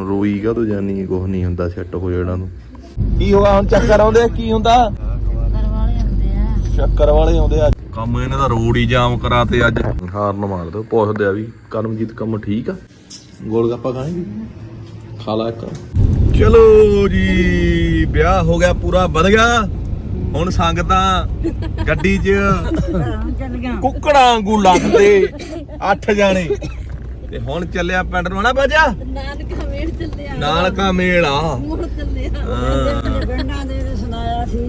ਹੁਣ ਰੋਈ ਕਾ ਤੋ ਜਾਨੀ ਕੁਝ ਨਹੀਂ ਹੁੰਦਾ ਸੈੱਟ ਹੋ ਜਾਣਾ ਨੂੰ ਕੀ ਹੋਗਾ ਹੁਣ ਚੱਕਰ ਆਉਂਦੇ ਆ ਕੀ ਹੁੰਦਾ? ਚੱਕਰ ਵਾਲੇ ਆਉਂਦੇ ਆ। ਕੰਮ ਇਹਨਾਂ ਦਾ ਰੋਡ ਹੀ ਜਾਮ ਕਰਾਤੇ ਅੱਜ। ਹਾਰਨ ਮਾਰ ਦੋ ਪੁੱਛਦੇ ਆ ਵੀ ਕਰਮਜੀਤ ਕੰਮ ਠੀਕ ਆ? ਗੋਲ ਗੱਪਾ ਖਾਏਗੀ? ਖਾ ਲਾ ਇੱਕ। ਚਲੋ ਜੀ ਵਿਆਹ ਹੋ ਗਿਆ ਪੂਰਾ ਵਧ ਗਿਆ। ਹੁਣ ਸੰਗਤਾਂ ਗੱਡੀ 'ਚ ਕੁੱਕੜਾਂ ਵਾਂਗੂ ਲੱਗਦੇ ਅੱਠ ਜਾਣੇ। ਤੇ ਹੁਣ ਚੱਲਿਆ ਪਿੰਡ ਨੂੰ ਨਾ ਬਾਜਾ? ਨਾਨਕਾ ਨਾਲ ਕਾ ਮੇਲ ਆ ਮੁੜ ਚੱਲਿਆ। ਹਾਂ। ਗੰਡਾਂ ਦੇ ਦੇ ਸੁਣਾਇਆ ਸੀ।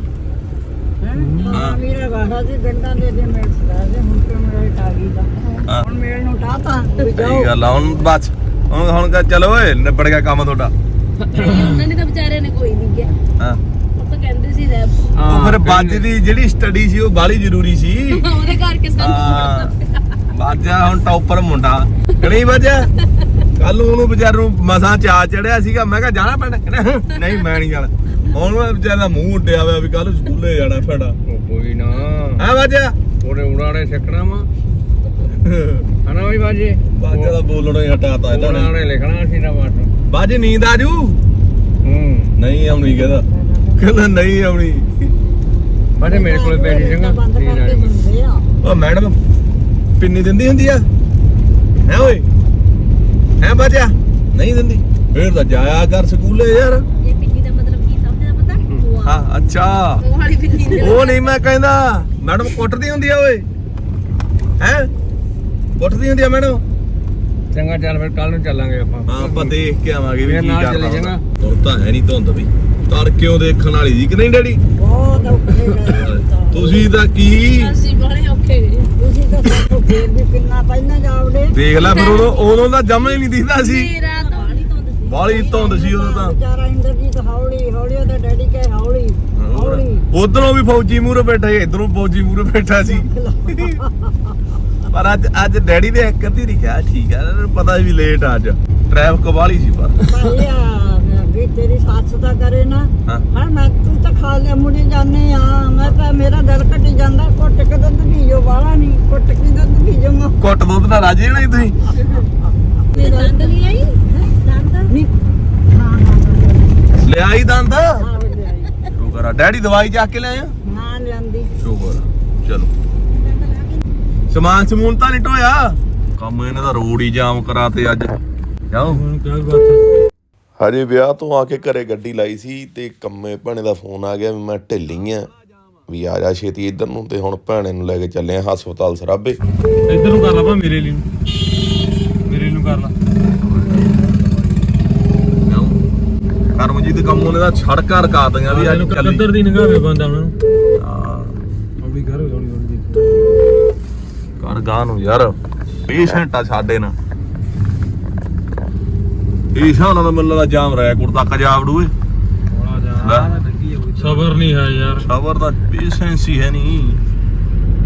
ਹਾਂ? ਮੇਰਾ ਵਾਹਾ ਸੀ ਗੰਡਾਂ ਦੇ ਦੇ ਮੇਲ ਸੁਣਾਇਆ ਸੀ ਹੁਣ ਤੇ ਮੇਰਾ ਟਾਗੀ ਦਾ? ਹਾਂ। ਹੁਣ ਮੇਲ ਨੂੰ ਟਾਤਾ ਸਹੀ ਗੱਲ ਆ ਹੁਣ ਬਸ ਹੁਣ ਹੁਣ ਚਲੋ ਓਏ ਨਿਬੜ ਗਿਆ ਕੰਮ ਤੁਹਾਡਾ। ਉਹਨਾਂ ਨੇ ਤਾਂ ਵਿਚਾਰਿਆਂ ਨੇ ਕੋਈ ਨਹੀਂ ਗਿਆ ਹਾਂ। ਉਹ ਤਾਂ ਕਹਿੰਦੇ ਸੀ ਰਹਿ ਉਹ ਫਿਰ ਬਾਜ ਦੀ ਜਿਹੜੀ ਸਟੱਡੀ ਸੀ ਉਹ ਬਾਲੀ ਜ਼ਰੂਰੀ ਸੀ। ਉਹਦੇ ਕਰਕੇ ਸਾਨੂੰ ਹਾਂ। ਬਾਜਾ ਹੁਣ ਟੌਪਰ ਮੁੰਡਾ। ਕਣੀ ਬਾਜਾ ਕੱਲ ਨੂੰ ਉਹਨੂੰ ਵਿਚਾਰ ਨੂੰ ਮਸਾਂ ਚਾ ਚੜਿਆ ਸੀਗਾ। ਮੈਂ ਕਿਹਾ ਜਾਣਾ ਪੈਣਾ ਕਹਿੰਦਾ, ਨਹੀਂ ਮੈਂ ਨਹੀਂ ਜਾਣਾ। ਹੁਣ ਉਹ ਵਿਚਾਰ ਦਾ ਮੂੰਹ ਉੱਡਿਆ ਹੋਇਆ ਵੀ ਕੱਲ ਸਕੂਲੇ ਜਾਣਾ ਪੈਣਾ ਕੋਈ ਨਾ। ਹੈ ਬਾਜਾ? ਉਹਨੇ ਉਡਾੜੇ ਸਿੱਖਣਾ ਵਾ। ਹਨਾ ਬਈ ਬਾਜੀ? ਬਾਜਾ ਦਾ ਬੋਲਣਾ ਹੀ ਹਟਾਤਾ ਇਹਨਾਂ ਨੇ ਲਿਖਣਾ ਸੀ ਨਾ ਬਾਟ ਬਾਜੇ ਨੀਂਦ ਆਜੂ ਹੂੰ। ਨਹੀਂ ਆਉਣੀ ਕਹਿੰਦਾ। ਕਹਿੰਦਾ ਨਹੀਂ ਆਉਣੀ। ਬਾਜੀ ਮੇਰੇ ਕੋਲ ਪੈਣੀ ਵਾਲੀ ਦਿੰਦੇ ਆ। ਉਹ ਮੈਡਮ ਪਿੰਨੀ ਦਿੰਦੀ ਹੁੰਦੀ ਆ? ਹੈ ਓਏ? ਹੈ ਬਾਜਾ? ਨਹੀਂ ਦਿੰਦੀ। ਫੇਰ ਤਾਂ ਜਾਇਆ ਕਰ ਸਕੂਲੇ ਯਾਰ। ਇਹ ਪਿੰਨੀ ਦਾ ਮਤਲਬ ਕੀ ਸਮਝਦਾ ਪਤਾ? ਹਾਂ। ਅੱਛਾ। ਉਹ ਵਾਲੀ ਪਿੰਨੀ ਦੇ ਉਹ ਨਹੀਂ ਮੈਂ ਕਹਿੰਦਾ ਮੈਡਮ ਕੁੱਟਦੀ ਹੁੰਦੀ ਆ ਓਏ। ਹੈ? ਕੁੱਟਦੀ ਹੁੰਦੀ ਆ ਮੈਡਮ। ਚੰਗਾ ਚੱਲ ਫਿਰ ਕੱਲ ਨੂੰ ਚੱਲਾਂਗੇ ਆਪਾਂ। ਹਾਂ ਆਪਾਂ ਦੇਖ ਕੇ ਆਵਾਂਗੇ ਵੀ ਕੀ ਜਾਣਾ। ਹੁਣ ਤਾਂ ਹੈ ਨਹੀਂ ਧੁੰਦ ਵੀ। ਤੜਕਿਓ ਦੇਖਣ ਵਾਲੀ ਸੀ ਕਿ ਨਹੀਂ ਡੈਡੀ? ਬਹੁਤ ਔਖੇ ਗਏ ਤੁਸੀਂ ਤਾਂ ਕੀ ਅਸੀਂ ਬੜੇ ਔਖੇ ਗਏ ਤੁਸੀਂ ਤਾਂ ਸਾਨੂੰ ਫੇਰ ਵੀ ਕਿੰਨਾ ਪਹਿਲਾਂ ਜਾਵੜੇ ਦੇਖ ਲੈ ਫਿਰ ਉਦੋਂ ਉਦੋਂ ਦਾ ਜਮਾ ਹੀ ਨਹੀਂ ਦਿਖਦਾ ਸੀ। ਮੇਰਾ ਤਾਂ ਤੋਂ ਬਾਲੀ ਧੁੰਦ ਸੀ। ਉਦੋਂ ਤਾਂ। ਵਿਚਾਰਾ ਇੰਦਰਜੀਤ ਹੌਲੀ ਹੌਲੀ ਉਹਦਾ ਡੈਡੀ ਕਹੇ ਹੌਲੀ ਹੌਲੀ। ਉਧਰੋਂ ਵੀ ਫੌਜੀ ਮੂਹਰੇ ਬੈਠਾ ਸੀ ਇਧਰੋਂ ਫੌਜੀ ਮੂਹਰੇ ਬੈਠਾ ਸੀ। ਪਰ ਅੱਜ ਅੱਜ ਡੈਡੀ ਦੇ ਇੱਕ ਅੱਧੀ ਨਹੀਂ ਕਿਹਾ ਠੀਕ ਆ ਇਹਨਾਂ ਨੂੰ ਪਤਾ ਵੀ ਲੇਟ ਆ ਅੱਜ। ਟ੍ਰੈਫਿਕ ਵਾਲੀ ਸੀ ਪਰ। ਭਾਈ ਆ ਵੀ ਤੇਰੀ ਸੱਸ ਦਾ ਕਰੇ ਨਾ। ਹਾਂ। ਹਾਂ ਮੈਂ ਤੂੰ ਤਾਂ ਖਾ ਲਿਆ ਮੁੜੀ ਜਾਂਦੇ ਆ। ਮੈਂ ਤਾਂ ਮੇਰਾ ਦਿਲ ਘਟੀ ਜਾਂਦਾ ਕੁੱਟ ਕੇ ਦੁੱਧ ਪੀਜੋ ਬਾਹਲਾ ਨਹੀਂ ਕੁੱਟ ਕੇ ਦੁੱਧ ਪੀਜੋ ਮੈਂ। ਕੁੱਟ ਦੁੱਧ ਨਾਲ ਰਾਜੀ ਨਹੀਂ ਤੁਸੀਂ? ਤੇ ਦੰਦ ਲਈ ਆਈ? ਦੰਦ? ਨਹੀਂ। ਹਾਂ ਹਾਂ ਲਿਆਈ ਦੰਦ? ਹਾਂ ਲਿਆਈ। ਸ਼ੁਕਰ ਆ। ਡੈਡੀ ਦਵਾਈ ਜਾ ਕੇ ਲਿਆਇਆ? ਹਾਂ ਲਿਆਂਦੀ। ਸ਼ੁਕਰ ਆ। ਚਲੋ। ਸਮਾਨ ਸਮੂਨ ਤਾਂ ਨਹੀਂ ਢੋਇਆ ਕੰਮ ਇਹਨਾਂ ਦਾ ਰੋਡ ਹੀ ਜਾਮ ਕਰਾਤੇ ਅੱਜ। ਜਾਓ। ਹੁਣ ਕੀ ਬਾਤ ਹਜੇ ਵਿਆਹ ਤੋਂ ਆ ਕੇ ਘਰੇ ਗੱਡੀ ਲਾਈ ਸੀ ਤੇ ਕੰਮੇ ਭੈਣੇ ਦਾ ਫੋਨ ਆ ਗਿਆ ਵੀ ਮੈਂ ਢਿੱਲੀ ਆ ਵੀ ਆ ਜਾ ਛੇਤੀ ਇੱਧਰ ਨੂੰ ਤੇ ਹੁਣ ਭੈਣੇ ਨੂੰ ਲੈ ਕੇ ਚੱਲੇ ਆ ਹਸਪਤਾਲ ਸਰਾਬੇ। ਇੱਧਰ ਨੂੰ ਕਰ ਲਾ ਭਾ ਮੇਰੇ ਲਈ ਮੇਰੇ ਨੂੰ ਕਰ ਲਾ। ਕਰਮਜੀਤ ਕੰਮ ਉਹਨੇ ਦਾ ਛੜਕਾਂ ਰਕਾ ਦੀਆਂ ਵੀ ਅੱਜ ਚੱਲੀ ਕਿੱਧਰ ਦੀ ਨਿਗਾਹ ਵੇ ਬੰਦਾ ਉਹਨਾਂ ਨੂੰ। ਹਾਂ, ਹੌਲੀ ਕਰ ਹੌਲੀ ਹੌਲੀ ਦੀ ਕਰ ਗਾਂ ਨੂੰ ਯਾਰ। ਪੇਸ਼ੈਂਟ ਆ ਸਾਡੇ ਨਾਲ। ਇਹ ਸ਼ਾਨਾਂ ਦਾ ਮਿਲਣ ਦਾ ਜਾਮ ਰਹਿ ਕੁੜ ਤੱਕ ਜਾ ਵੜੂਏ ਹੌਲਾ ਲੈ। ਜਾ ਸਬਰ ਨਹੀਂ ਹੈ ਯਾਰ। ਸਬਰ ਦਾ ਪੇਸ਼ੈਂਸ ਹੀ ਹੈ ਨਹੀਂ।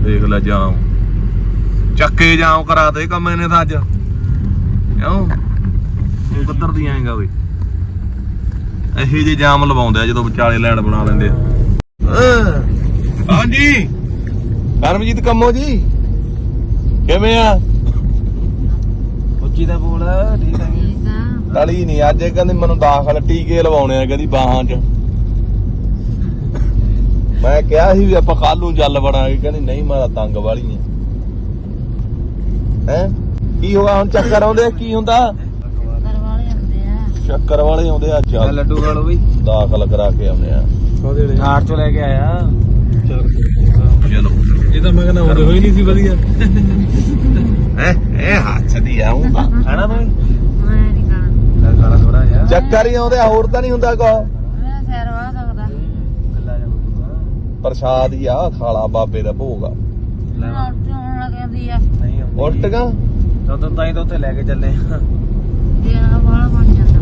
ਦੇਖ ਲੈ ਜਾਮ। ਚੱਕੇ ਜਾਮ ਕਰਾ ਦੇ ਕੰਮ ਇਹਨੇ ਤਾਂ ਅੱਜ। ਕਿਉਂ? ਤੂੰ ਕਿੱਧਰ ਦੀ ਆਏਗਾ ਓਏ? ਇਹੀ ਜੇ ਜਾਮ ਲਵਾਉਂਦੇ ਆ ਜਦੋਂ ਵਿਚਾਲੇ ਲੈਣ ਬਣਾ ਲੈਂਦੇ ਆ। ਹਾਂਜੀ। ਕਰਮਜੀਤ ਕੰਮੋ ਜੀ? ਕਿਵੇਂ ਆ? ਉੱਚੀ ਦਾ ਬੋਲ ਠੀਕ ਹੈ ਤਲੀ ਨਹੀਂ ਅੱਜ ਇਹ ਕਹਿੰਦੇ ਮੈਨੂੰ ਦਾਖਲ ਟੀਕੇ ਲਵਾਉਣੇ ਆ ਕਹਿੰਦੀ ਬਾਹਾਂ 'ਚ। ਮੈਂ ਕਿਹਾ ਸੀ ਵੀ ਆਪਾਂ ਕੱਲ ਨੂੰ ਜੱਲ ਬਣਾਂਗੇ ਕਹਿੰਦੀ ਨਹੀਂ ਮੈਂ ਤਾਂ ਤੰਗ ਵਾਲੀ ਆ। ਹੈ? ਕੀ ਹੋਗਾ ਹੁਣ ਚੱਕਰ ਆਉਂਦੇ ਆ ਕੀ ਹੁੰਦਾ? ਕਰਵਾਲੇ ਹੁੰਦੇ ਆ। ਚੱਕਰ ਵਾਲੇ ਆਉਂਦੇ ਆ ਚੱਲ। ਲੱਡੂ ਖਾ ਲਓ ਬਈ ਦਾਖਲ ਕਰਾ ਕੇ ਆਉਂਦੇ ਆ। ਕਾਦੇ ਲੈ ਆਰ ਚੋਂ ਲੈ ਕੇ ਆਇਆ। ਚਲ। ਚਲੋ। ਇਹ ਤਾਂ ਮੈਂ ਕਹਿੰਦਾ ਹੁੰਦੇ ਹੋਈ ਨਹੀਂ ਸੀ ਵਧੀਆ। ਹੈ? ਇਹ ਹੱਥ ਦੀ ਆਉਂਦਾ ਖਾਣਾ ਤੂੰ। ਮੈਂ ਨਹੀਂ ਖਾਣਾ ਖਾਣਾ ਥੋੜਾ ਜਿਹਾ। ਚੱਕਰ ਹੀ ਆਉਂਦੇ ਆ ਹੋਰ ਤਾਂ ਨਹੀਂ ਹੁੰਦਾ ਕੋ ਮੈਂ ਸੈਰ ਵਾ ਸਕਦਾ। ਗੱਲਾਂ ਜਾ ਪ੍ਰਸ਼ਾਦ ਹੀ ਆ ਖਾਲਾ ਬਾਬੇ ਦਾ ਭੋਗ ਆ। ਮੈਂ ਉੱਠ ਹੋਣ ਲੱਗਦੀ ਆ। ਨਹੀਂ ਉਲਟਗਾ ਤਾਂ ਤਾਂ ਹੀ ਉੱਥੇ ਲੈ ਕੇ ਚੱਲੇ ਆ। ਦੇਣਾ ਵਾਲਾ ਬਣ ਜਾਂਦਾ।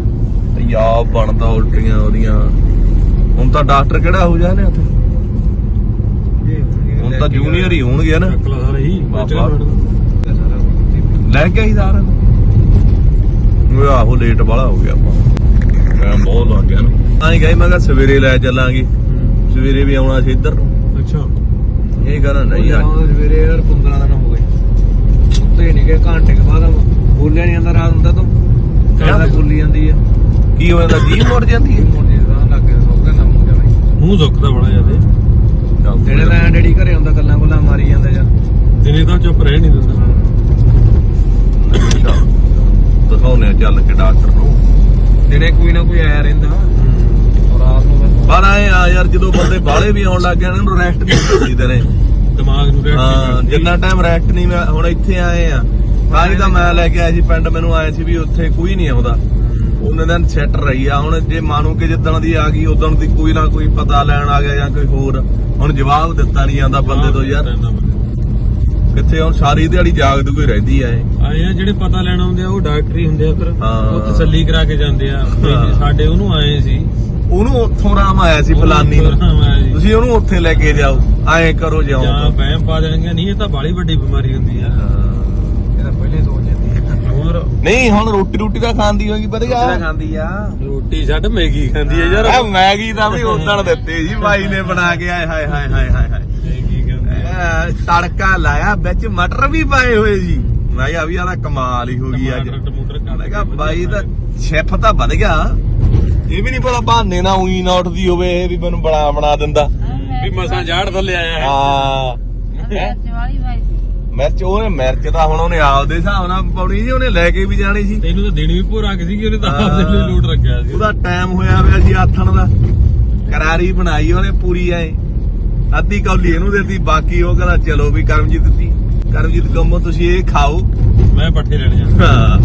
ਪੰਜਾਬ ਬਣਦਾ ਉਲਟੀਆਂ ਉਹਦੀਆਂ। ਹੁਣ ਤਾਂ ਡਾਕਟਰ ਕਿਹੜਾ ਹੋ ਜਾਣੇ ਉੱਥੇ? ਹੁਣ ਤਾਂ ਜੂਨੀਅਰ ਹੀ ਹੋਣਗੇ ਨਾ। ਕਲਾਸ ਰਹੀ ਬਾਬਾ। ਲੈ ਕੇ ਆਈ ਸਾਰਾ। ਉਹ ਆਹੋ ਲੇਟ ਵਾਲਾ ਹੋ ਗਿਆ ਆਪਾਂ। ਮੈਂ ਬਹੁਤ ਲੱਗ ਗਿਆ ਨਾ। ਆਈ ਗਈ ਮੈਂ ਕਿਹਾ ਸਵੇਰੇ ਲੈ ਚੱਲਾਂਗੇ। ਸਵੇਰੇ ਵੀ ਆਉਣਾ ਸੀ ਇੱਧਰ ਨੂੰ। ਅੱਛਾ। ਇਹ ਕਹਿੰਦਾ ਨਹੀਂ ਅੱਜ। ਸਵੇਰੇ ਯਾਰ 15 ਦਿਨ ਹੋ ਗਏ। ਉੱਤੇ ਨਹੀਂ ਗਏ ਘੰਟੇ ਕੇ ਬਾਅਦ ਬੋਲਿਆ ਨਹੀਂ ਜਾਂਦਾ ਰਾਤ ਹੁੰਦਾ ਤੂੰ। ਕਹਿੰਦਾ ਬੋਲੀ ਜਾਂਦੀ ਆ। ਕੀ ਹੋ ਜਾਂਦਾ? ਜੀ ਮੋੜ ਜਾਂਦੀ ਹੈ ਮੋਟੇ ਦਾ ਲੱਗ ਗਿਆ ਸੋਕ ਨਾ ਮੂੰਹ ਜਾਵੇ ਮੂੰਹ ਸੁੱਕਦਾ ਬੜਾ ਜਿਆਦੇ। ਜਿਹੜੇ ਤਾਂ ਡੈਡੀ ਘਰੇ ਹੁੰਦਾ ਗੱਲਾਂ ਗੁੱਲਾਂ ਮਾਰੀ ਜਾਂਦਾ ਯਾਰ ਦਿਨੇ ਤਾਂ ਚੁੱਪ ਰਹਿ ਨਹੀਂ ਦਿੰਦਾ। ਦਿਖਾਉਨੇ ਆ ਚੱਲ ਕੇ ਡਾਕਟਰ ਨੂੰ। ਦਿਨੇ ਕੋਈ ਨਾ ਕੋਈ ਆਇਆ ਰਹਿੰਦਾ। ਰਾਤ ਨੂੰ ਆਏ ਆ ਯਾਰ ਜਦੋਂ ਬੰਦੇ ਬਾਹਲੇ ਵੀ ਆਉਣ ਲੱਗ ਗਏ ਨਾ ਇਹਨੂੰ ਰੈਸਟ ਨਹੀਂ ਮਿਲਦੀ ਤੇਰੇ ਦਿਮਾਗ ਨੂੰ ਰੈਸਟ ਹਾਂ ਜਿੰਨਾ ਟਾਈਮ ਰੈਸਟ ਨਹੀਂ ਮੈਂ ਹੁਣ ਇੱਥੇ ਆਏ ਆ। ਤਾਂ ਹੀ ਤਾਂ ਮੈਂ ਲੈ ਕੇ ਆਇਆ ਸੀ ਪਿੰਡ ਮੈਨੂੰ ਆਏ ਸੀ ਵੀ ਉੱਥੇ ਕੋਈ ਨਹੀਂ ਆਉਂਦਾ। ਉਹਨਾਂ ਦਿਨ ਸੈੱਟ ਰਹੀ ਆ। ਹੁਣ ਜੇ ਮਾਨੋ ਕਿ ਜਿੱਦਣ ਦੀ ਆ ਗਈ ਉਦੋਂ ਦੀ ਕੋਈ ਨਾ ਕੋਈ ਪਤਾ ਲੈਣ ਆ ਗਿਆ ਜਾਂ ਕੋਈ ਹੋਰ। ਹੁਣ ਜਵਾਬ ਦਿੱਤਾ ਨਹੀਂ ਜਾਂਦਾ ਬੰਦੇ ਤੋਂ ਯਾਰ। ਕਿੱਥੇ ਹੁਣ ਸਾਰੀ ਦਿਹਾੜੀ ਜਾਗਦੀ ਕੋਈ ਰਹਿੰਦੀ ਆ ਇਹ। ਆਏ ਆ ਜਿਹੜੇ ਪਤਾ ਲੈਣ ਆਉਂਦੇ ਆ ਉਹ ਡਾਕਟਰ ਹੁੰਦੇ ਆ ਫਿਰ। ਹਾਂ। ਉਹ ਤਸੱਲੀ ਕਰਾ ਕੇ ਜਾਂਦੇ ਆ। ਵੀ ਹਾਂ। ਸਾਡੇ ਉਹਨੂੰ ਆਏ ਸੀ। ਉਹਨੂੰ ਉੱਥੋਂ ਰਾਮ ਆਇਆ ਸੀ ਫਲਾਨੀ ਨੂੰ। ਤੁਸੀਂ ਉਹਨੂੰ ਉੱਥੇ ਲੈ ਕੇ ਜਾਓ। ਐਂ ਕਰੋ ਜਾਓ ਜਾਂ ਬਹਿਮ ਪਾ ਦੇਣਗੇ ਨਹੀਂ ਇਹ ਤਾਂ ਬਾਲੀ ਵੱਡੀ ਬਿਮਾਰੀ ਹੁੰਦੀ ਆ। ਇਹ ਤਾਂ ਪਹਿਲੇ ਸੋਚ ਜਾਂਦੀ ਹੈ ਹੋਰ? ਨਹੀਂ ਹੁਣ ਰੋਟੀ ਰੋਟੀ ਤਾਂ ਖਾਂਦੀ ਹੋਗੀ ਵਧੀਆ ਕਿਹੜਾ ਖਾਂਦੀ ਆ। ਰੋਟੀ ਛੱਡ ਮੈਗੀ ਖਾਂਦੀ ਆ ਯਾਰ। ਆ ਮੈਗੀ ਦਾ ਵੀ ਉਦਣ ਦਿੱਤੇ ਜੀ ਬਾਈ ਨੇ ਬਣਾ ਕੇ। ਆਏ ਹਾਏ ਹਾਏ ਹਾਏ ਹਾਏ ਹਾਏ। ਤੜਕਾ ਲਾਇਆ ਵਿੱਚ ਮਟਰ ਵੀ ਪਾਏ ਹੋਏ ਜੀ। ਮੈਂ ਕਿਹਾ ਵੀ ਆਦਾ ਕਮਾਲ ਹੀ ਹੋ ਗਈ ਅੱਜ। ਮੈਂ ਕਿਹਾ ਬਾਈ ਦਾ ਸ਼ੈਫ ਤਾਂ ਵਧ ਗਿਆ। ਇਹ ਵੀ ਨਹੀਂ ਪਤਾ ਬਹਾਨੇ ਨਾ ਉਹੀ ਨਾ ਉੱਠਦੀ ਹੋਵੇ ਇਹ ਵੀ ਮੈਨੂੰ ਬਣਾ ਬਣਾ ਦਿੰਦਾ। ਵੀ ਮਸਾਂ ਜਾੜ ਥੱਲੇ ਆਇਆ ਹੈ। ਹਾਂ? ਮਿਰਚ ਉਹਨੇ ਮਿਰਚ ਤਾਂ ਹੁਣ ਉਹਨੇ ਆਪਦੇ ਹਿਸਾਬ ਨਾਲ ਪਾਉਣੀ ਸੀ ਉਹਨੇ ਲੈ ਕੇ ਵੀ ਜਾਣੀ ਸੀ। ਤੈਨੂੰ ਤਾਂ ਦੇਣੀ ਵੀ ਭੋਰਾ ਕਿ ਸੀਗੀ ਉਹਨੇ ਤਾਂ। ਆਪਦੇ ਲਈ ਲੋਟ ਰੱਖਿਆ ਸੀ। ਉਹਦਾ ਟਾਈਮ ਹੋਇਆ ਪਿਆ ਸੀ ਆਥਣ ਦਾ। ਕਰਾਰੀ ਬਣਾਈ ਉਹਨੇ ਪੂਰੀ ਐ। ਅੱਧੀ ਕੌਲੀ ਇਹਨੂੰ ਦਿੱਤੀ ਬਾਕੀ ਉਹ ਕਹਿੰਦਾ ਚਲੋ ਵੀ ਕਰਮਜੀਤ ਦਿੱਤੀ ਕਰਮਜੀਤ ਕੰਮੋ ਤੁਸੀਂ ਇਹ ਖਾਓ। ਮੈਂ ਪੱਠੇ ਲੈਣ ਜਾਣਾ ਹਾਂ।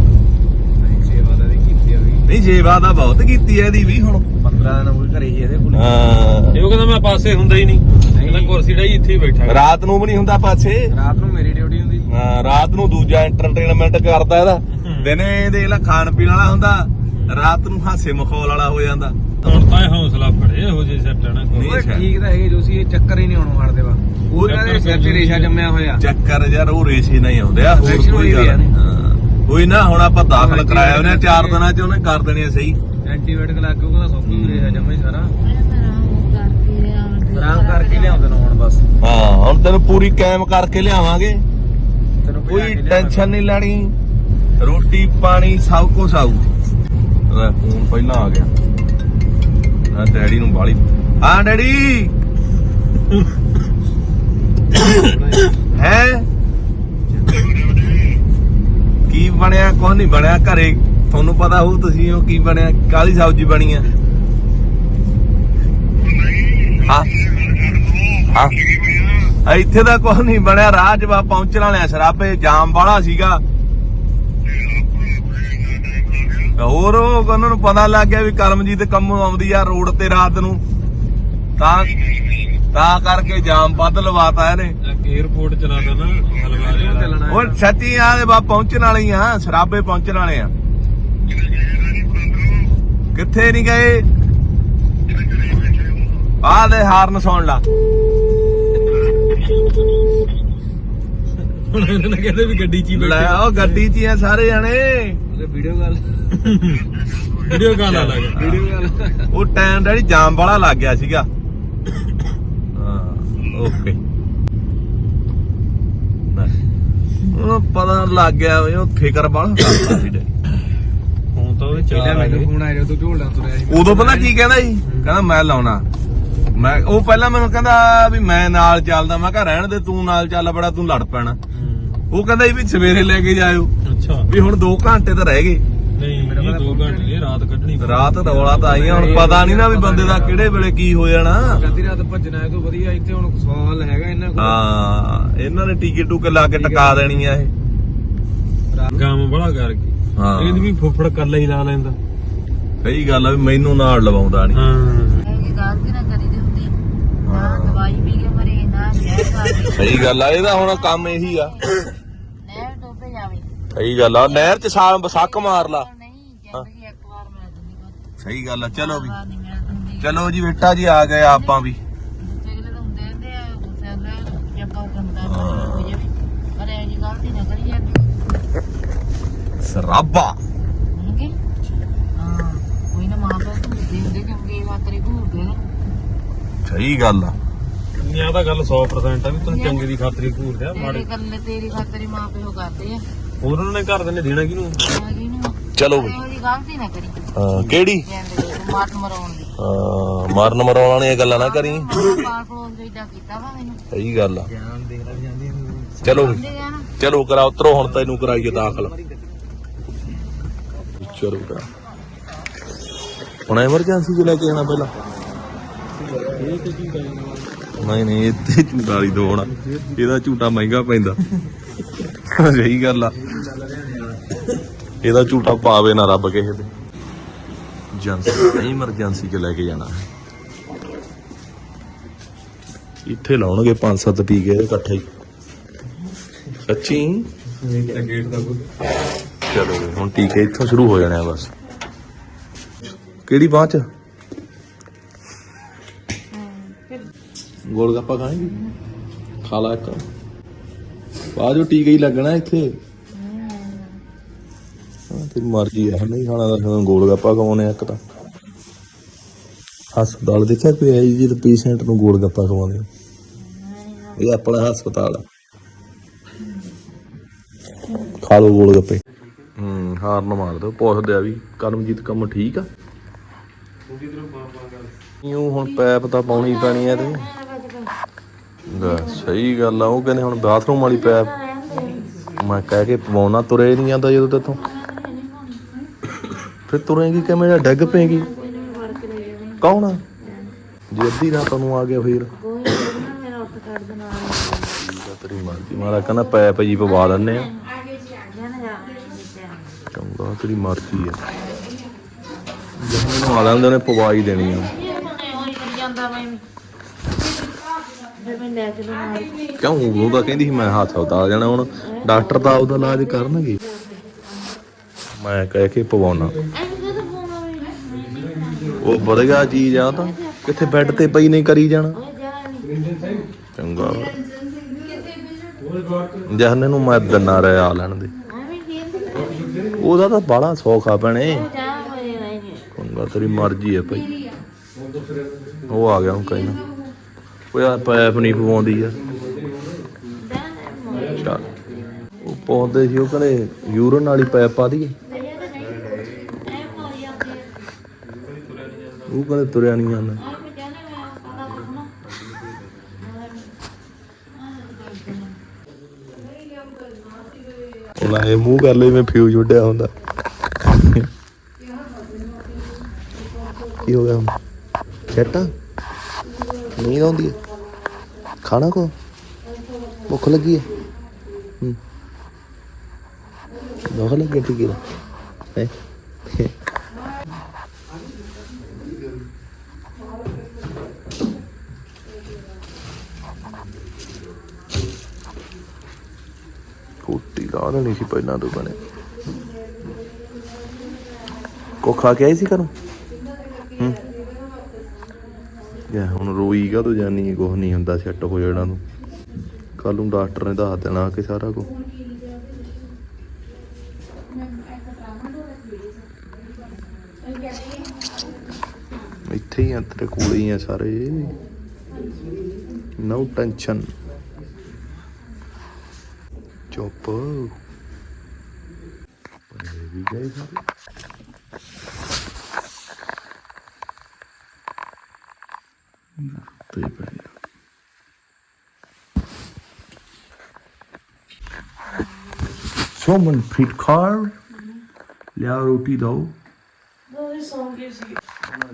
ਨਹੀਂ ਸੇਵਾ ਤਾਂ ਬਹੁਤ ਕੀਤੀ ਐ ਇਹਦੀ ਵੀ ਹੁਣ। 15 ਦਿਨ ਉਹ ਘਰੇ ਹੀ ਇਹਦੇ ਕੋਲ। ਹਾਂ। ਉਹ ਕਹਿੰਦਾ ਮੈਂ ਪਾਸੇ ਹੁੰਦਾ ਹੀ ਨਹੀਂ। ਕਹਿੰਦਾ ਕੁਰਸੀ ਡਾਈ ਇੱਥੇ ਹੀ ਬੈਠਾ ਰਾਤ ਨੂੰ ਵੀ ਨਹੀਂ ਹੁੰਦਾ ਪਾਛੇ ਰਾਤ ਨੂੰ ਮੇਰੀ ਡਿਊਟੀ ਹੁੰਦੀ ਹਾਂ, ਰਾਤ ਨੂੰ ਦੂਜਾ ਐਂਟਰਟੇਨਮੈਂਟ ਕਰਦਾ ਇਹਦਾ। ਦਿਨੇ ਦੇਖ ਲੈ ਖਾਣ ਪੀਣ ਵਾਲਾ ਹੁੰਦਾ। ਰਾਤ ਨੂੰ ਹਾਸੇ ਮਖੌਲ ਵਾਲਾ ਹੋ ਜਾਂਦਾ। ਹੁਣ ਤਾਂ ਇਹ ਹੌਸਲਾ ਫੜੇ ਇਹੋ ਜਿਹੇ ਸੈੱਟ ਨਾ ਨਹੀਂ। ਓਏ ਠੀਕ ਤਾਂ ਹੈਗੇ ਜੋ ਸੀ ਇਹ ਚੱਕਰ ਹੀ ਨਹੀਂ ਆਉਣ ਮਾਰਦੇ ਵਾ। ਉਹ ਇਹਨਾਂ ਦੇ ਸਿਰ 'ਚ ਰੇਸ਼ਾ ਜੰਮਿਆ ਹੋਇਆ। ਚੱਕਰ ਯਾਰ ਉਹ ਰੇਸ਼ੇ ਨਹੀਂ ਆਉਂਦੇ ਆ ਹੋਰ Infection ਕੋਈ ਹੋਈ ਵੀ ਆ ਗੱਲ ਨਹੀਂ। ਹਾਂ। ਕੋਈ ਨਾ ਹੁਣ ਆਪਾਂ ਦਾਖਲ ਕਰਾਇਆ ਉਹਨੇ ਚਾਰ ਦਿਨਾਂ ਚ ਉਹਨੇ ਕਰ ਦੇਣੀ ਆ ਸਹੀ। ਐਂਟੀਬਾਇਓਟਿਕ ਲੱਗ ਕੇ ਉਹ ਕਹਿੰਦਾ ਸੌਖੀ ਰੇਸ਼ਾ ਜੰਮਿਆ ਹੀ ਸਾਰਾ। ਆਰਾਮ ਕਰਕੇ ਲਿਆਉਂਦੇ ਨੇ ਹੁਣ ਬਸ। ਹਾਂ ਹੁਣ ਤੈਨੂੰ ਪੂਰੀ ਕਾਇਮ ਕਰਕੇ ਲਿਆਵਾਂਗੇ। ਤੈਨੂੰ ਕੋਈ। ਟੈਨਸ਼ਨ ਨਹੀਂ ਲੈਣੀ। ਰੋਟੀ ਪਾਣੀ ਸਭ ਕੁਝ ਆਊ। ਲੈ ਫੋਨ ਪਹਿਲਾਂ ਆ ਗਿਆ। ਆ, ਡੈਡੀ ਨੂੰ ਬਾਲੀ। ਹਾਂ ਡੈਡੀ! ਹੈ? ਕੀ ਬਣਿਆ? ਕੁਝ ਨਹੀਂ ਬਣਿਆ ਘਰੇ। ਤੁਹਾਨੂੰ ਪਤਾ ਹੋਊ ਤੁਸੀਂ ਉਹ ਕੀ ਬਣਿਆ ਕਾਲੀ ਸਬਜ਼ੀ ਬਣੀ ਆ? ਹਾਂ। ਹਾਂ। ਇੱਥੇ ਦਾ ਕੁਝ ਨਹੀਂ ਬਣਿਆ ਰਾਹ ਜਵਾ ਪਹੁੰਚਣ ਵਾਲਿਆ ਸਰਾਬੇ, ਜਾਮ ਵਾਲਾ ਸੀਗਾ। ਹੋਰ ਉਹ ਉਹਨਾਂ ਨੂੰ ਪਤਾ ਲੱਗ ਗਿਆ ਵੀ ਕਰਮਜੀਤ ਕੰਮੋਂ ਆਉਂਦੀ ਆ ਰੋਡ ਤੇ ਰਾਤ ਨੂੰ। ਤਾਂ ਤਾਂ ਕਰਕੇ ਜਾਮ ਵੱਧ ਲਵਾਤਾ ਇਹਨੇ। 에어ਪੋਰਟ ਚਲਾਦਾ ਨਾ ਹਲਵਾਰੇ ਚੱਲਣਾ ਉਹ ਸੱਚੀ ਆ ਦੇ ਬਾ ਪਹੁੰਚਣ ਵਾਲੇ ਆ ਸਰਾਬੇ ਪਹੁੰਚਣ ਵਾਲੇ ਆ। ਕਿੱਥੇ ਨਹੀਂ ਗਏ? ਆ ਦੇ ਹਾਰਨ ਸੁਣ ਲਾ। ਹੁਣ ਇਹਨਾਂ ਨੇ ਕਹਿੰਦੇ ਵੀ ਗੱਡੀ 'ਚ ਹੀ ਲੈ ਬੈਠੇ ਉਹ ਗੱਡੀ 'ਚ ਹੀ ਆ ਸਾਰੇ ਜਣੇ। ਵੀਡੀਓ ਗੱਲ ਵੀਡੀਓ ਕਾਲ ਆ ਲੱਗਾ ਵੀਡੀਓ ਗੱਲ ਉਹ ਟਾਈਮ ਡੈਡੀ ਜਾਮ ਵਾਲਾ ਲੱਗ ਗਿਆ ਸੀਗਾ। ਹਾਂ ਓਕੇ ਉਹ ਪਤਾ ਲੱਗ ਗਿਆ ਉਹ ਫਿਕਰ ਬਾਲਾ ਕਰਦਾ ਸੀ ਡੈਡੀ। ਹੁਣ ਤਾਂ ਉਹ ਪਹਿਲਾਂ ਚਾਰ ਆ ਮੈਨੂੰ ਗਏ। ਫੋਨ ਆਇਆ ਜਦੋਂ ਝੋਲਦਾ ਤੁਰਿਆ ਸੀ। ਉਦੋਂ ਪਤਾ ਕੀ ਕਹਿੰਦਾ ਸੀ? ਕਹਿੰਦਾ ਮੈਂ ਲਾਉਣਾ। ਮੈਂ ਉਹ ਪਹਿਲਾਂ ਮੈਨੂੰ ਕਹਿੰਦਾ ਵੀ ਮੈਂ ਨਾਲ ਚੱਲਦਾ। ਮੈਂ ਕਿਹਾ ਰਹਿਣ ਦੇ ਤੂੰ ਨਾਲ ਚੱਲ ਬੜਾ ਤੂੰ ਲੜ ਪੈਣਾ। ਹੂੰ। ਉਹ ਕਹਿੰਦਾ ਸੀ ਵੀ ਸਵੇਰੇ ਲੈ ਕੇ ਜਾਇਓ। ਅੱਛਾ। ਵੀ ਹੁਣ 2 ਘੰਟੇ ਤਾਂ ਰਹਿ ਗਏ। ਨਹੀਂ ਇਹ ਦੋ ਘੰਟੇ ਨਹੀਂ ਰਾਤ ਕੱਢਣੀ ਪੈਣੀ। ਰਾਤ ਰੌਲਾ ਤਾਂ ਆਈਆਂ ਹੁਣ ਪਤਾ ਨਹੀਂ ਨਾ ਵੀ ਬੰਦੇ ਦਾ ਕਿਹੜੇ ਵੇਲੇ ਕੀ ਹੋ ਜਾਣਾ ਅੱਧੀ ਰਾਤ ਭੱਜਣਾ ਇਹ ਤੋਂ ਵਧੀਆ ਇੱਥੇ ਹੁਣ ਸਵਾਲ ਹੈਗਾ ਇਹਨਾਂ ਕੋਲ। ਹਾਂ ਇਹਨਾਂ ਨੇ ਟੀਕੇ ਟੂਕੇ ਲਾ ਕੇ ਟਕਾ ਦੇਣੀ ਆ ਇਹ। ਗਾਮ ਬੜਾ ਕਰ ਗਈ। ਹਾਂ। ਇਹਦੀ ਵੀ ਫੁੱਫੜ ਕੱਲਾ ਹੀ ਲਾ ਲੈਂਦਾ। ਸਹੀ ਗੱਲ ਆ ਵੀ ਮੈਨੂੰ ਨਾਲ ਲਵਾਉਂਦਾ ਨਹੀਂ ਹਾਂ। ਸਹੀ ਗੱਲ ਆ ਇਹਦਾ ਹੁਣ ਕੰਮ ਇਹੀ ਆ। ਸਹੀ ਗੱਲ ਆ। ਨਹਿਰ ਚ ਸਾਲ ਬਸੱਕ ਮਾਰ ਲਾ। ਸਹੀ ਗੱਲ ਆ। ਚਲੋ ਵੀ। ਚਲੋ ਜੀ ਬੇਟਾ ਜੀ ਆ ਗਏ ਆਪਾਂ ਵੀ। ਸਰਾਬਾ। ਸਹੀ ਗੱਲ ਆ। ਨਿਆ ਤਾਂ ਗੱਲ 100% ਆ ਵੀ ਤੂੰ ਚੰਗੇ ਦੀ ਖਾਤਰੀ ਘੂਰਦੇ ਆ ਮਾੜੇ ਤੇਰੇ ਤੇਰੀ ਖਾਤਰ ਹੀ ਮਾਂ ਪਿਓ ਕਰਦੇ ਆ। ਹੋਰ ਉਹਨਾਂ ਨੇ ਘਰ ਦੇ ਨੇ ਦੇਣਾ ਕਿਹਨੂੰ? ਚਲੋ ਬਈ। ਉਹਦੀ ਗਲਤੀ ਨਾ ਕਰੀ ਹਾਂ ਕਿਹੜੀ? ਤੂੰ ਮਾਰਨ ਮਰਾਉਣ ਦੀ। ਹਾਂ, ਮਾਰਨ ਮਰਾਉਣ ਵਾਲੀਆਂ ਗੱਲਾਂ ਨਾ ਕਰੀ। ਕੀਤਾ ਵਾ ਮੈਨੂੰ। ਸਹੀ ਗੱਲ ਆ। ਜਾਨ ਦੇਖ ਲੈ ਜਾਂਦੀ ਚਲੋ ਬਈ। ਦੇ ਚਲੋ ਕਰਾ ਉਤਰੋ ਹੁਣ ਤੈਨੂੰ ਕਰਾਈਏ ਦਾਖਲ। ਚਲੋ ਕਰਾ। ਹੁਣ ਐਮਰਜੈਂਸੀ ਚ ਲੈ ਕੇ ਆਣਾ ਪਹਿਲਾਂ। ਨਹੀਂ ਨਹੀਂ ਇੱਥੇ ਝੂਟਾ ਵਾਲੀ ਦੋਣਾ ਇਹਦਾ ਝੂਟਾ ਮਹਿੰਗਾ ਪੈਂਦਾ। ਸਹੀ ਗੱਲ ਆ। ਇਹਦਾ ਝੂਟਾ ਪਾਵੇ ਨਾ ਰੱਬ ਕਿਸੇ ਦੇ ਜੰਸ ਐਮਰਜੈਂਸੀ ਚ ਲੈ ਕੇ ਜਾਣਾ। ਇੱਥੇ ਲਾਉਣਗੇ ਪੰਜ ਸੱਤ ਪੀ ਕੇ ਇਕੱਠੇ ਹੀ। ਸੱਚੀ? ਗੇਟ ਦਾ ਚਲੋ ਹੁਣ ਟੀਕੇ ਇੱਥੋਂ ਸ਼ੁਰੂ ਹੋ ਜਾਣੇ ਬਸ। ਕਿਹੜੀ ਬਾਂਹ ਚ? ਗੋਲ ਗੱਪਾ ਖਾਏਂਗੀ? ਖਾ ਲਾ ਇੱਕ। ਬਾਅਦ ਜੋ ਟੀਕੇ ਹੀ ਲੱਗਣਾ ਇੱਥੇ। ਹਾਂ। ਤੇ ਮਰਜ਼ੀ ਆ ਨਹੀਂ ਖਾਣਾ ਤਾਂ ਗੋਲ ਗੱਪਾ ਖਵਾਉਣੇ ਆ ਇੱਕ ਤਾਂ। ਹਸਪਤਾਲ ਦੇਖਿਆ ਕੋਈ ਆਈ ਜੀ ਪੇਸ਼ੈਂਟ ਨੂੰ ਗੋਲ ਗੱਪਾ ਖਵਾਉਂਦੇ ਆ। ਇਹ ਆਪਣਾ ਹਸਪਤਾਲ ਆ। ਖਾ ਲਓ ਗੋਲ ਗੱਪੇ ਹੂੰ ਹਾਰਨ ਮਾਰ ਦੋ ਪੁੱਛਦੇ ਆ ਵੀ ਕਰਮਜੀਤ ਕੰਮ ਠੀਕ ਆ? ਯੂੰ ਹੁਣ ਪੈਪ ਤਾਂ ਪਾਉਣੀ ਪੈਣੀ ਐ ਤੇ ਲੈ, ਸਹੀ ਗੱਲ ਆ ਉਹ ਕਹਿੰਦੇ ਹੁਣ ਬਾਥਰੂਮ ਵਾਲੀ ਪੈਪ ਮੈਂ ਕਹਿ ਕੇ ਪਵਾਉਣਾ ਤੁਰੇ ਨਹੀਂ ਜਾਂਦਾ ਜਦੋਂ ਤੇਥੋਂ। ਫਿਰ ਤੁਰੇਂਗੀ ਕਿਵੇਂ ਜਾਂ ਡਿੱਗ ਪਏਗੀ? ਕੌਣ ਆ? ਜੇ ਅੱਧੀ ਰਾਤ ਨੂੰ ਆ ਗਿਆ ਫੇਰ। ਠੀਕ ਆ ਤੇਰੀ ਮਰਜ਼ੀ ਮਾਰਾ ਕਹਿੰਦਾ ਪੈਪ ਜੀ ਪਵਾ ਦਿੰਨੇ ਆ। ਚੰਗਾ ਤੇਰੀ ਮਰਜ਼ੀ ਆ। ਜਿਹਨੂੰ ਆ ਲੈਂਦੇ ਨੇ ਪਵਾ ਹੀ ਦੇਣੀ ਆ। ਕਿਉਂ? ਉਹ ਤਾਂ ਕਹਿੰਦੀ ਸੀ ਮੈਂ ਹਸਪਤਾਲ ਜਾਣਾ ਹੁਣ। ਡਾਕਟਰ ਤਾਂ ਉਹਦਾ ਇਲਾਜ ਕਰਨਗੇ। ਮੈਂ ਕਹਿ ਕੇ ਪਵਾਉਣਾ। ਉਹ ਵਧੀਆ ਚੀਜ਼ ਆ ਤਾਂ। ਕਿੱਥੇ ਬੈੱਡ ਤੇ ਪਈ ਨਹੀਂ ਕਰੀ ਜਾਣਾ। ਚੰਗਾ। ਜਹਨੇ ਨੂੰ ਮੈਂ ਦੰਨਾ ਰਹਿ ਆ ਲੈਣ ਦੇ। ਉਹਦਾ ਤਾਂ ਬਾਲਾ ਸੌਖਾ ਪੈਣੇ ਚੰਗਾ ਤੇਰੀ ਮਰਜ਼ੀ ਹੈ ਭਾਈ। ਉਹ ਆ ਗਿਆ ਹੁਣ ਕਹਿਣਾ। ਉਹ ਯਾਰ ਪੈਪ ਨਹੀਂ ਪਵਾਉਂਦੀ ਆ। ਚੱਲ। ਉਹ ਪਾਉਂਦੇ ਸੀ, ਉਹ ਕਹਿੰਦੇ ਯੂਰਨ ਵਾਲੀ ਪੈਪ ਪਾ ਦਈਏ। ਉਹ ਕਹਿੰਦੇ ਤੁਰਿਆ ਨਹੀਂ ਜਾਂਦਾ। ਉਹ ਇਹ ਮੂੰਹ ਕਰ ਲਈ, ਮੈਂ ਫਿਊਜ਼ ਉੱਡਿਆ ਹੁੰਦਾ। ਕੀ ਹੋ ਗਿਆ ਹੁਣ? ਨੀਂਦ ਆਉਂਦੀ ਹੈ? ਖਾਣਾ ਕੋ ਭੁੱਖ ਲੱਗੀ ਹੈ? ਹੂੰ। ਭੁੱਖ ਲੱਗੀ, ਠੀਕ ਹੈ। ਹੈ। ਕੋਟੀ ਲਾ ਲੈਣੀ ਸੀ, ਪਹਿਲਾਂ ਤੋਂ ਬਣੇ। ਕੋ ਖਾ ਕੇ ਆਈ ਸੀ ਘਰੋਂ ਹੂੰ ਯਾ ਹੁਣ ਰੋਈ ਕਾ ਤੋ ਜਾਨੀ ਕੁਝ ਨਹੀਂ ਹੁੰਦਾ ਸੈੱਟ ਹੋ ਜਾਣਾ ਨੂੰ ਕੱਲ ਨੂੰ ਡਾਕਟਰ ਨੇ ਦੱਸ ਦੇਣਾ ਕਿ ਸਾਰਾ ਕੁਝ ਇੱਥੇ ਹੀ ਆ, ਤੇਰੇ ਕੋਲ ਹੀ ਆ ਸਾਰੇ। ਨੋ ਟੈਨਸ਼ਨ ਚੁੱਪ। ਇਹ ਵੀ ਗਏ ਸਾਰੇ। ਤੇ ਪੈ ਗਿਆ। ਸੋਮਨ ਫੀਟ ਕਾਰ ਲਿਆ ਰੋਟੀ ਦੋ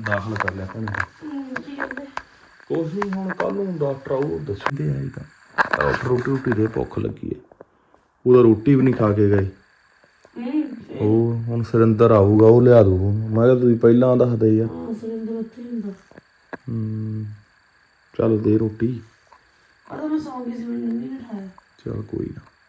ਦਾਖਲ ਕਰ ਲਿਆ ਭੈਣੇ। ਕੁਛ ਨਹੀਂ ਹੁਣ ਕੱਲ ਨੂੰ ਡਾਕਟਰ ਆਊ ਦੱਸਦੇ ਆਈ ਤਾਂ। ਡਾਕਟਰ ਰੋਟੀ ਰੋਟੀ ਦੇ ਭੁੱਖ ਲੱਗੀ ਹੈ ਉਹਦਾ ਰੋਟੀ ਵੀ ਨਹੀਂ ਖਾ ਕੇ ਗਏ। ਉਹ ਹੁਣ ਸੁਰਿੰਦਰ ਆਊਗਾ ਉਹ ਲਿਆ ਦੂ ਮੈਂ ਕਿਹਾ ਤੁਸੀਂ ਪਹਿਲਾਂ ਦੱਸਦੇ ਯਾਰ ਹੂੰ ਚਲ ਦੇ ਰੋਟੀ। ਚਲ ਕੋਈ ਨਾ।